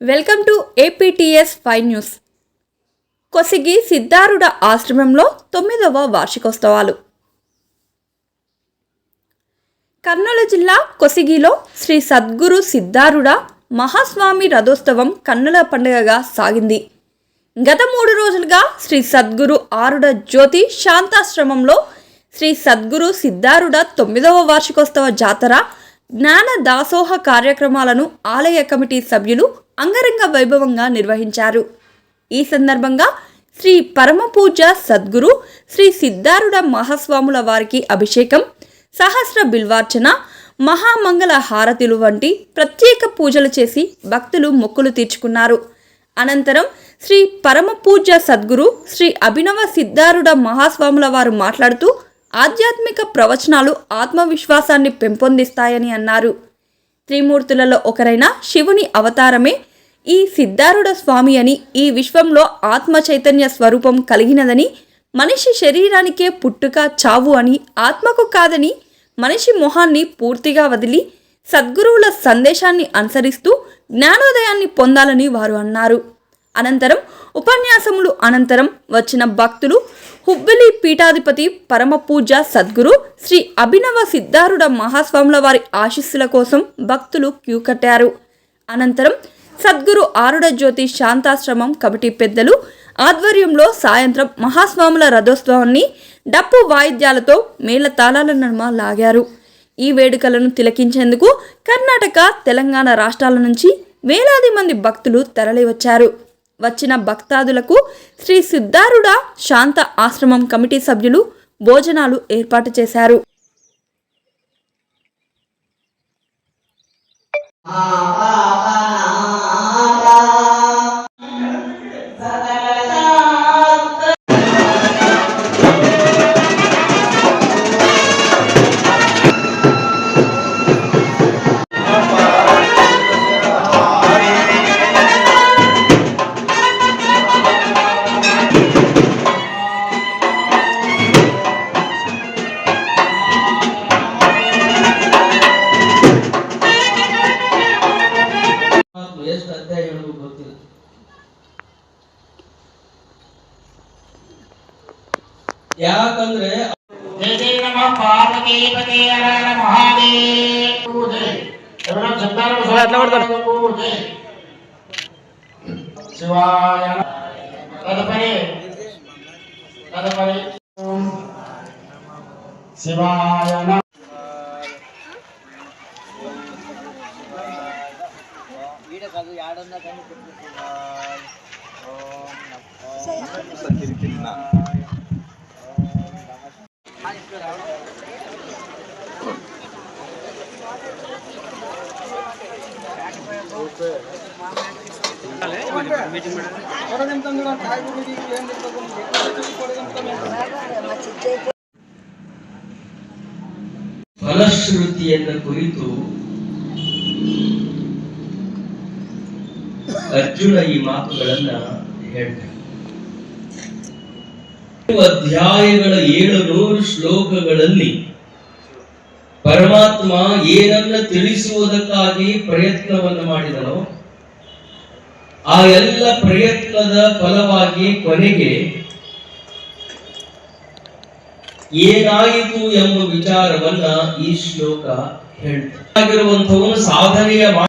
Welcome to APTS five news Kosigi Siddharuda ఆశ్రమంలో తొమ్మిదవ వార్షికోత్సవాలు. కర్నూలు జిల్లా కొసిగిలో శ్రీ సద్గురు సిద్ధారుడ మహాస్వామి రథోత్సవం కన్నుల పండుగగా సాగింది. గత మూడు రోజులుగా శ్రీ సద్గురు ఆరుడ జ్యోతి శాంతాశ్రమంలో శ్రీ సద్గురు సిద్ధారుడ తొమ్మిదవ వార్షికోత్సవ జాతర జ్ఞాన దాసోహ కార్యక్రమాలను ఆలయ కమిటీ సభ్యులు అంగరంగ వైభవంగా నిర్వహించారు. ఈ సందర్భంగా శ్రీ పరమపూజ సద్గురు శ్రీ సిద్ధారుడ మహాస్వాముల వారికి అభిషేకం సహస్ర బిల్వార్చన మహామంగళ హారతులు వంటి ప్రత్యేక పూజలు చేసి భక్తులు మొక్కులు తీర్చుకున్నారు. అనంతరం శ్రీ పరమపూజ సద్గురు శ్రీ అభినవ సిద్ధారుడ మహాస్వాముల వారు మాట్లాడుతూ ఆధ్యాత్మిక ప్రవచనాలు ఆత్మవిశ్వాసాన్ని పెంపొందిస్తాయని అన్నారు. త్రిమూర్తులలో ఒకరైన శివుని అవతారమే ఈ సిద్ధారుడ స్వామి అని ఈ విశ్వంలో ఆత్మ చైతన్య స్వరూపం కలిగినదని మనిషి శరీరానికే పుట్టుక చావు అని ఆత్మకు కాదని మనిషి మొహాన్ని పూర్తిగా వదిలి సద్గురువుల సందేశాన్ని అనుసరిస్తూ జ్ఞానోదయాన్ని పొందాలని వారు అన్నారు. అనంతరం ఉపన్యాసములు అనంతరం వచ్చిన భక్తులు హుబ్బిలి పీఠాధిపతి పరమ పూజ సద్గురు శ్రీ అభినవ సిద్ధారుడ మహాస్వాముల వారి ఆశీస్సుల కోసం భక్తులు క్యూ కట్టారు. అనంతరం సద్గురు ఆరుడ జ్యోతి శాంతాశ్రమం కమిటీ పెద్దలు ఆధ్వర్యంలో సాయంత్రం మహాస్వాముల రథోత్సవాన్ని డప్పు వాయిద్యాలతో మేళతాళాల నడుమ లాగారు. ఈ వేడుకలను తిలకించేందుకు కర్ణాటక తెలంగాణ రాష్ట్రాల నుంచి వేలాది మంది భక్తులు తరలివచ్చారు. వచ్చిన భక్తాదులకు శ్రీ సిద్ధారుడ శాంత ఆశ్రమం కమిటీ సభ్యులు భోజనాలు ఏర్పాటు చేశారు. ಯಾಕಂದ್ರೆ శివాయ తదుపరి తదుపరి ఓం శివాయ నమః ಫಲಶ್ರುತಿಯನ್ನ ಕುರಿತು ಅರ್ಜುನ ಈ ಮಾತುಗಳನ್ನ ಹೇಳ್ತಾನೆ ಏಳು ಅಧ್ಯಾಯಗಳ ಏಳು ನೂರು ಶ್ಲೋಕಗಳಲ್ಲಿ ಪರಮಾತ್ಮ ಏನನ್ನ ತಿಳಿಸುವುದಕ್ಕಾಗಿ ಪ್ರಯತ್ನವನ್ನು ಮಾಡಿದನೋ, ಆ ಎಲ್ಲ ಪ್ರಯತ್ನದ ಫಲವಾಗಿ ಕೊನೆಗೆ ಏನಾಯಿತು ಎಂಬ ವಿಚಾರವನ್ನ ಈ ಶ್ಲೋಕ ಹೇಳ್ತಾರೆ ಆಗಿರುವಂತವನು ಸಾಧನೆಯ ಮಾ-